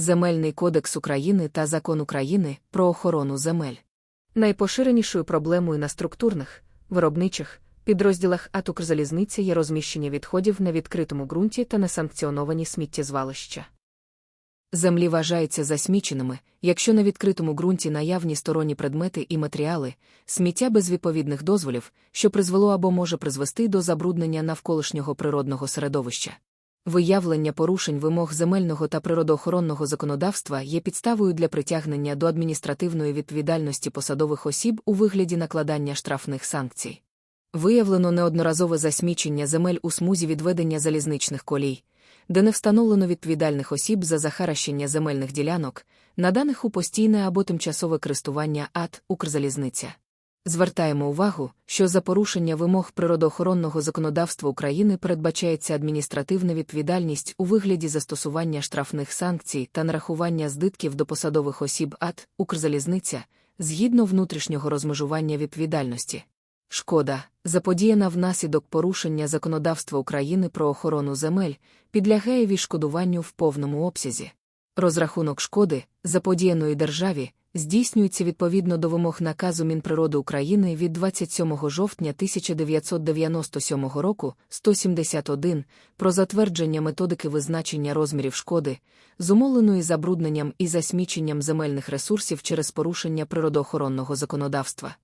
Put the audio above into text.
Земельний кодекс України та Закон України про охорону земель. Найпоширенішою проблемою на структурних, виробничих підрозділах АТ «Укрзалізниця» є розміщення відходів на відкритому ґрунті та несанкціоновані сміттєзвалища. Землі вважаються засміченими, якщо на відкритому ґрунті наявні сторонні предмети і матеріали, сміття без відповідних дозволів, що призвело або може призвести до забруднення навколишнього природного середовища. Виявлення порушень вимог земельного та природоохоронного законодавства є підставою для притягнення до адміністративної відповідальності посадових осіб у вигляді накладання штрафних санкцій. Виявлено неодноразове засмічення земель у смузі відведення залізничних колій, де не встановлено відповідальних осіб за захаращення земельних ділянок, наданих у постійне або тимчасове користування АТ «Укрзалізниця». Звертаємо увагу, що за порушення вимог природоохоронного законодавства України передбачається адміністративна відповідальність у вигляді застосування штрафних санкцій та нарахування збитків до посадових осіб АТ «Укрзалізниця» згідно внутрішнього розмежування відповідальності. Шкода, заподіяна внаслідок порушення законодавства України про охорону земель, підлягає відшкодуванню в повному обсязі. Розрахунок шкоди, заподіяної державі, здійснюється відповідно до вимог наказу Мінприроди України від 27 жовтня 1997 року 171 про затвердження методики визначення розмірів шкоди, зумовленої забрудненням і засміченням земельних ресурсів через порушення природоохоронного законодавства.